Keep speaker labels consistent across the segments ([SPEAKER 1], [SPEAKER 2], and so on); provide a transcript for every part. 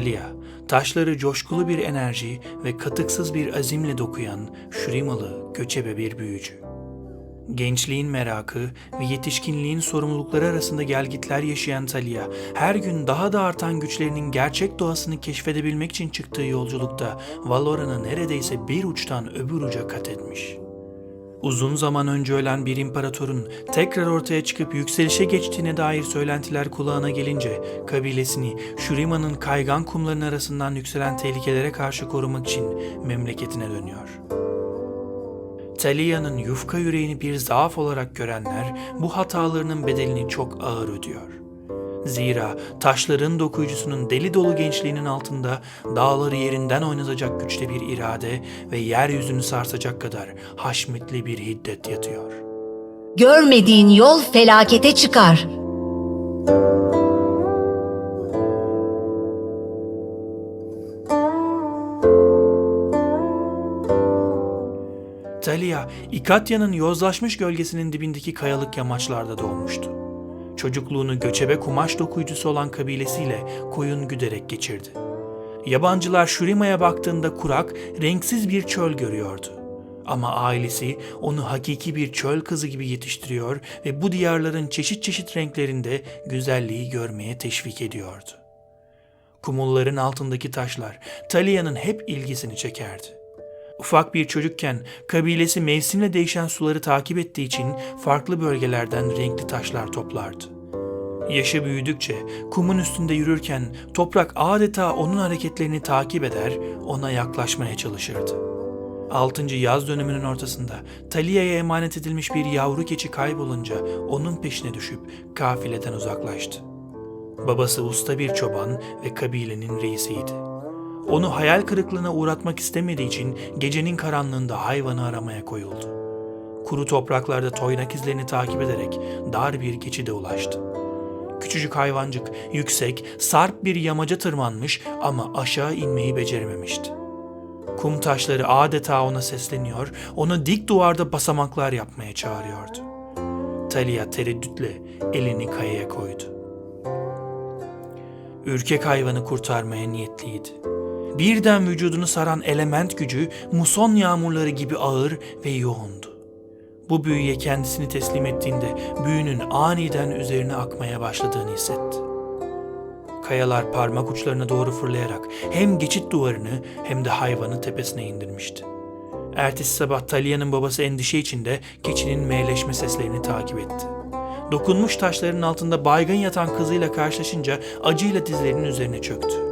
[SPEAKER 1] Talia, taşları coşkulu bir enerji ve katıksız bir azimle dokuyan Şurimalı göçebe bir büyücü. Gençliğin merakı ve yetişkinliğin sorumlulukları arasında gelgitler yaşayan Talia, her gün daha da artan güçlerinin gerçek doğasını keşfedebilmek için çıktığı yolculukta Valora'nı neredeyse bir uçtan öbür uca kat etmiş. Uzun zaman önce ölen bir imparatorun tekrar ortaya çıkıp yükselişe geçtiğine dair söylentiler kulağına gelince kabilesini Shurima'nın kaygan kumların arasından yükselen tehlikelere karşı korumak için memleketine dönüyor. Talia'nın yufka yüreğini bir zaaf olarak görenler bu hatalarının bedelini çok ağır ödüyor. Zira taşların dokuyucusunun deli dolu gençliğinin altında dağları yerinden oynatacak güçte bir irade ve yeryüzünü sarsacak kadar haşmetli bir hiddet yatıyor.
[SPEAKER 2] Görmediğin yol felakete çıkar.
[SPEAKER 1] Talia, İkatya'nın yozlaşmış gölgesinin dibindeki kayalık yamaçlarda doğmuştu. Çocukluğunu göçebe kumaş dokuyucusu olan kabilesiyle koyun güderek geçirdi. Yabancılar Şurima'ya baktığında kurak, renksiz bir çöl görüyordu. Ama ailesi onu hakiki bir çöl kızı gibi yetiştiriyor ve bu diyarların çeşit çeşit renklerinde güzelliği görmeye teşvik ediyordu. Kumulların altındaki taşlar Talia'nın hep ilgisini çekerdi. Ufak bir çocukken kabilesi mevsimle değişen suları takip ettiği için farklı bölgelerden renkli taşlar toplardı. Yaşı büyüdükçe kumun üstünde yürürken toprak adeta onun hareketlerini takip eder, ona yaklaşmaya çalışırdı. 6. yaz döneminin ortasında Talia'ya emanet edilmiş bir yavru keçi kaybolunca onun peşine düşüp kafileden uzaklaştı. Babası usta bir çoban ve kabilenin reisiydi. Onu hayal kırıklığına uğratmak istemediği için gecenin karanlığında hayvanı aramaya koyuldu. Kuru topraklarda toynak izlerini takip ederek dar bir geçide ulaştı. Küçücük hayvancık yüksek, sarp bir yamaca tırmanmış ama aşağı inmeyi becerememişti. Kum taşları adeta ona sesleniyor, onu dik duvarda basamaklar yapmaya çağırıyordu. Talia tereddütle elini kayaya koydu. Ürkek hayvanı kurtarmaya niyetliydi. Birden vücudunu saran element gücü muson yağmurları gibi ağır ve yoğundu. Bu büyüye kendisini teslim ettiğinde büyünün aniden üzerine akmaya başladığını hissetti. Kayalar parmak uçlarına doğru fırlayarak hem geçit duvarını hem de hayvanı tepesine indirmişti. Ertesi sabah Talia'nın babası endişe içinde keçinin meyleşme seslerini takip etti. Dokunmuş taşların altında baygın yatan kızıyla karşılaşınca acıyla dizlerinin üzerine çöktü.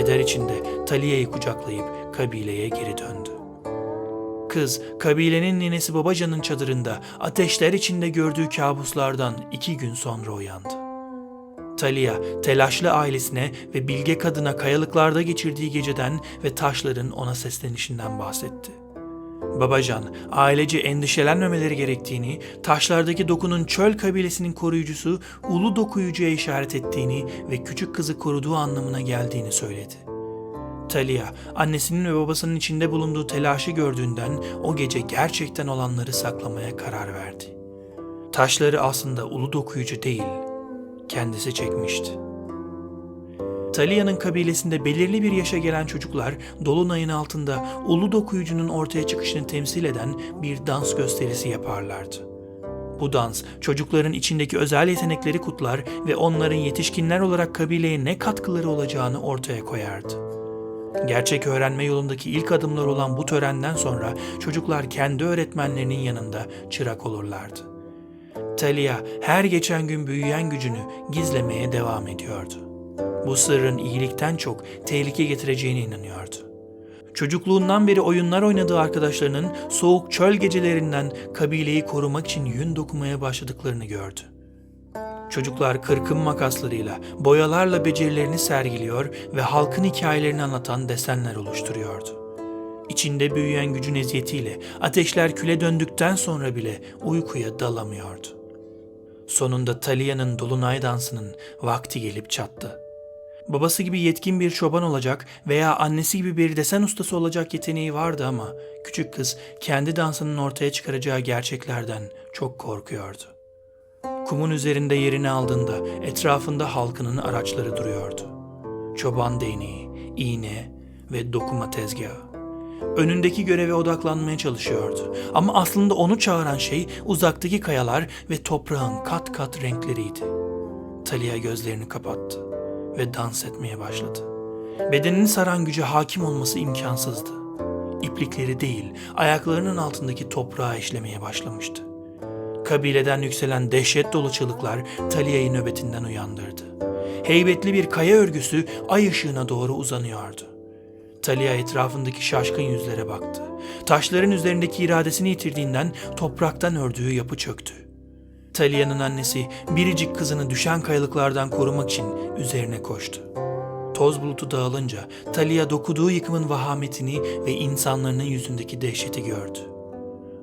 [SPEAKER 1] Keder içinde Talia'yı kucaklayıp kabileye geri döndü. Kız, kabilenin ninesi Babacan'ın çadırında ateşler içinde gördüğü kabuslardan iki gün sonra uyandı. Talia, telaşlı ailesine ve bilge kadına kayalıklarda geçirdiği geceden ve taşların ona seslenişinden bahsetti. Babacan, ailece endişelenmemeleri gerektiğini, taşlardaki dokunun çöl kabilesinin koruyucusu ulu dokuyucuya işaret ettiğini ve küçük kızı koruduğu anlamına geldiğini söyledi. Talia, annesinin ve babasının içinde bulunduğu telaşı gördüğünden o gece gerçekten olanları saklamaya karar verdi. Taşları aslında ulu dokuyucu değil, kendisi çekmişti. Talia'nın kabilesinde belirli bir yaşa gelen çocuklar dolunayın altında ulu dokuyucunun ortaya çıkışını temsil eden bir dans gösterisi yaparlardı. Bu dans çocukların içindeki özel yetenekleri kutlar ve onların yetişkinler olarak kabileye ne katkıları olacağını ortaya koyardı. Gerçek öğrenme yolundaki ilk adımlar olan bu törenden sonra çocuklar kendi öğretmenlerinin yanında çırak olurlardı. Talia her geçen gün büyüyen gücünü gizlemeye devam ediyordu. Bu sırrın iyilikten çok tehlike getireceğine inanıyordu. Çocukluğundan beri oyunlar oynadığı arkadaşlarının soğuk çöl gecelerinden kabileyi korumak için yün dokumaya başladıklarını gördü. Çocuklar kırkım makaslarıyla, boyalarla becerilerini sergiliyor ve halkın hikayelerini anlatan desenler oluşturuyordu. İçinde büyüyen gücün eziyetiyle ateşler küle döndükten sonra bile uykuya dalamıyordu. Sonunda Talia'nın dolunay dansının vakti gelip çattı. Babası gibi yetkin bir çoban olacak veya annesi gibi bir desen ustası olacak yeteneği vardı ama küçük kız kendi dansının ortaya çıkaracağı gerçeklerden çok korkuyordu. Kumun üzerinde yerini aldığında etrafında halkının araçları duruyordu. Çoban değneği, iğne ve dokuma tezgahı. Önündeki göreve odaklanmaya çalışıyordu. Ama aslında onu çağıran şey uzaktaki kayalar ve toprağın kat kat renkleriydi. Talia gözlerini kapattı ve dans etmeye başladı. Bedenini saran güce hakim olması imkansızdı. İplikleri değil, ayaklarının altındaki toprağa işlemeye başlamıştı. Kabileden yükselen dehşet dolu çığlıklar Talia'yı nöbetinden uyandırdı. Heybetli bir kaya örgüsü ay ışığına doğru uzanıyordu. Talia etrafındaki şaşkın yüzlere baktı. Taşların üzerindeki iradesini yitirdiğinden topraktan ördüğü yapı çöktü. Talia'nın annesi biricik kızını düşen kayalıklardan korumak için üzerine koştu. Toz bulutu dağılınca Talia dokuduğu yıkımın vahametini ve insanların yüzündeki dehşeti gördü.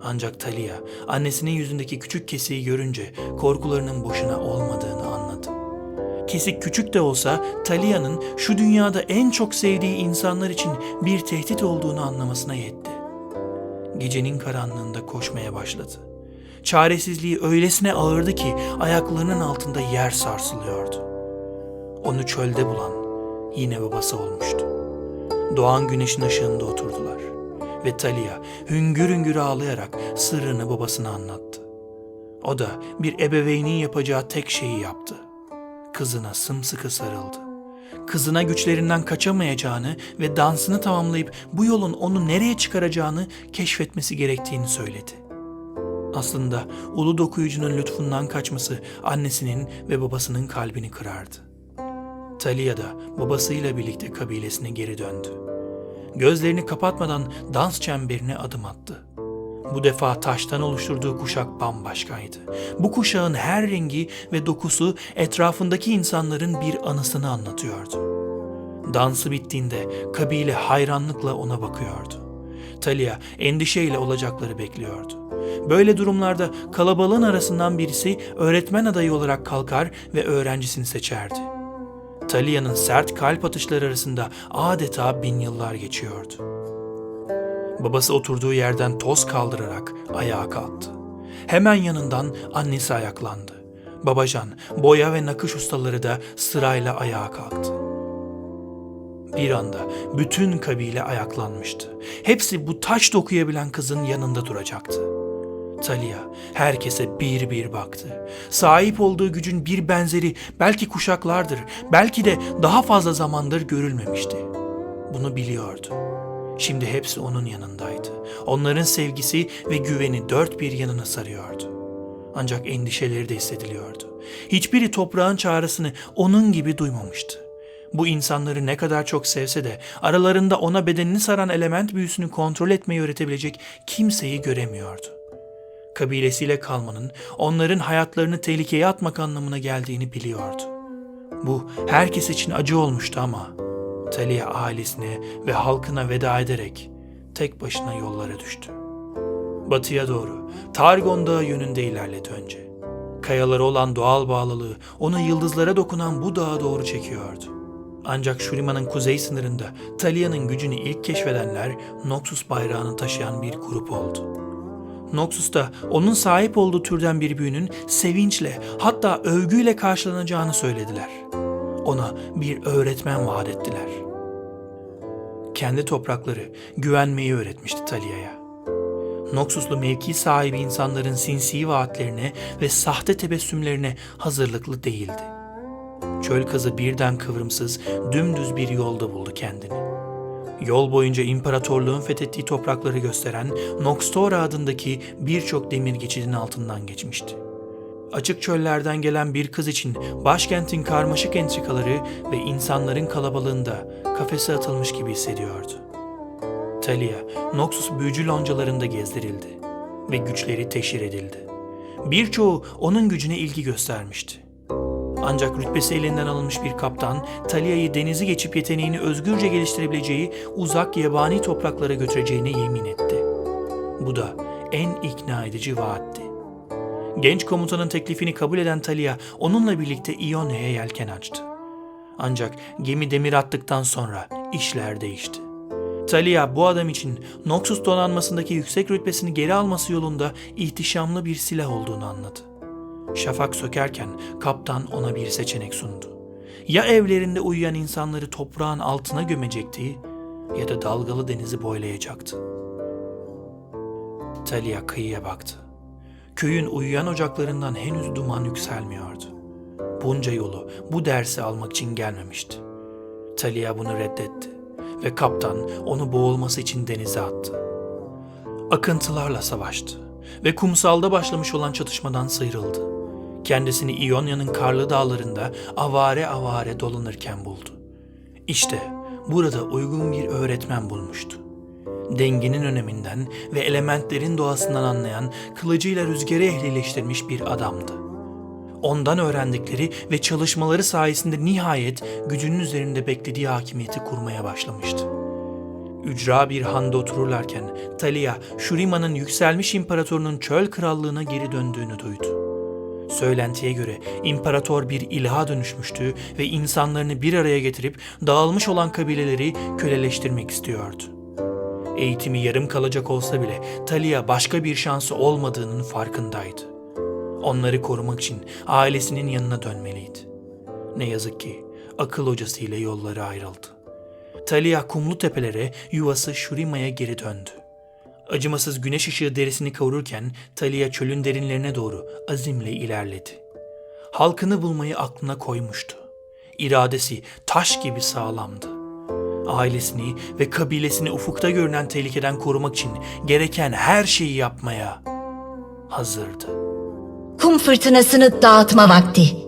[SPEAKER 1] Ancak Talia annesinin yüzündeki küçük kesiği görünce korkularının boşuna olmadığını anladı. Kesik küçük de olsa Talia'nın şu dünyada en çok sevdiği insanlar için bir tehdit olduğunu anlamasına yetti. Gecenin karanlığında koşmaya başladı. Çaresizliği öylesine ağırdı ki ayaklarının altında yer sarsılıyordu. Onu çölde bulan yine babası olmuştu. Doğan güneşin ışığında oturdular ve Talia hüngür hüngür ağlayarak sırrını babasına anlattı. O da bir ebeveynin yapacağı tek şeyi yaptı. Kızına sımsıkı sarıldı. Kızına güçlerinden kaçamayacağını ve dansını tamamlayıp bu yolun onu nereye çıkaracağını keşfetmesi gerektiğini söyledi. Aslında ulu dokuyucunun lütfundan kaçması annesinin ve babasının kalbini kırardı. Talia da babasıyla birlikte kabilesine geri döndü. Gözlerini kapatmadan dans çemberine adım attı. Bu defa taştan oluşturduğu kuşak bambaşkaydı. Bu kuşağın her rengi ve dokusu etrafındaki insanların bir anısını anlatıyordu. Dansı bittiğinde kabile hayranlıkla ona bakıyordu. Talia endişeyle olacakları bekliyordu. Böyle durumlarda kalabalığın arasından birisi öğretmen adayı olarak kalkar ve öğrencisini seçerdi. Talia'nın sert kalp atışları arasında adeta bin yıllar geçiyordu. Babası oturduğu yerden toz kaldırarak ayağa kalktı. Hemen yanından annesi ayaklandı. Babacan, boya ve nakış ustaları da sırayla ayağa kalktı. Bir anda bütün kabile ayaklanmıştı. Hepsi bu taş dokuyabilen kızın yanında duracaktı. Talia herkese bir bir baktı. Sahip olduğu gücün bir benzeri belki kuşaklardır, belki de daha fazla zamandır görülmemişti. Bunu biliyordu. Şimdi hepsi onun yanındaydı. Onların sevgisi ve güveni dört bir yanına sarıyordu. Ancak endişeleri de hissediliyordu. Hiçbiri toprağın çağrısını onun gibi duymamıştı. Bu insanları ne kadar çok sevse de aralarında ona bedenini saran element büyüsünü kontrol etmeyi öğretebilecek kimseyi göremiyordu. Kabilesiyle kalmanın onların hayatlarını tehlikeye atmak anlamına geldiğini biliyordu. Bu herkes için acı olmuştu ama Talia ailesine ve halkına veda ederek tek başına yollara düştü. Batıya doğru Targon Dağı yönünde ilerledi önce. Kayalara olan doğal bağlılığı onu yıldızlara dokunan bu dağa doğru çekiyordu. Ancak Şurima'nın kuzey sınırında Talia'nın gücünü ilk keşfedenler Noxus bayrağını taşıyan bir grup oldu. Noxus'ta onun sahip olduğu türden bir büyünün sevinçle hatta övgüyle karşılanacağını söylediler. Ona bir öğretmen vaat ettiler. Kendi toprakları güvenmeyi öğretmişti Talia'ya. Noxuslu mevki sahibi insanların sinsi vaatlerine ve sahte tebessümlerine hazırlıklı değildi. Çöl kızı birden kıvrımsız, dümdüz bir yolda buldu kendini. Yol boyunca imparatorluğun fethettiği toprakları gösteren Noxtora adındaki birçok demir geçidin altından geçmişti. Açık çöllerden gelen bir kız için başkentin karmaşık entrikaları ve insanların kalabalığında kafese atılmış gibi hissediyordu. Talia, Noxus büyücü loncalarında gezdirildi ve güçleri teşhir edildi. Birçoğu onun gücüne ilgi göstermişti. Ancak rütbesi elinden alınmış bir kaptan, Talia'yı denizi geçip yeteneğini özgürce geliştirebileceği uzak yabani topraklara götüreceğine yemin etti. Bu da en ikna edici vaatti. Genç komutanın teklifini kabul eden Talia onunla birlikte İonya'ya yelken açtı. Ancak gemi demir attıktan sonra işler değişti. Talia bu adam için Noxus donanmasındaki yüksek rütbesini geri alması yolunda ihtişamlı bir silah olduğunu anladı. Şafak sökerken kaptan ona bir seçenek sundu. Ya evlerinde uyuyan insanları toprağın altına gömecekti ya da dalgalı denizi boylayacaktı. Talia kıyıya baktı. Köyün uyuyan ocaklarından henüz duman yükselmiyordu. Bunca yolu bu dersi almak için gelmemişti. Talia bunu reddetti ve kaptan onu boğulması için denize attı. Akıntılarla savaştı ve kumsalda başlamış olan çatışmadan sıyrıldı. Kendisini İonya'nın karlı dağlarında avare avare dolanırken buldu. İşte burada uygun bir öğretmen bulmuştu. Dengenin öneminden ve elementlerin doğasından anlayan kılıcıyla rüzgarı ehlileştirmiş bir adamdı. Ondan öğrendikleri ve çalışmaları sayesinde nihayet gücünün üzerinde beklediği hakimiyeti kurmaya başlamıştı. Ücra bir handa otururlarken Talia, Shurima'nın yükselmiş imparatorunun çöl krallığına geri döndüğünü duydu. Söylentiye göre imparator bir ilaha dönüşmüştü ve insanlarını bir araya getirip dağılmış olan kabileleri köleleştirmek istiyordu. Eğitimi yarım kalacak olsa bile Talia başka bir şansı olmadığının farkındaydı. Onları korumak için ailesinin yanına dönmeliydi. Ne yazık ki akıl hocasıyla yolları ayrıldı. Talia kumlu tepelere, yuvası Shurima'ya geri döndü. Acımasız güneş ışığı derisini kavururken Talia çölün derinlerine doğru azimle ilerledi. Halkını bulmayı aklına koymuştu. İradesi taş gibi sağlamdı. Ailesini ve kabilesini ufukta görünen tehlikeden korumak için gereken her şeyi yapmaya hazırdı.
[SPEAKER 2] Kum fırtınasını dağıtma vakti.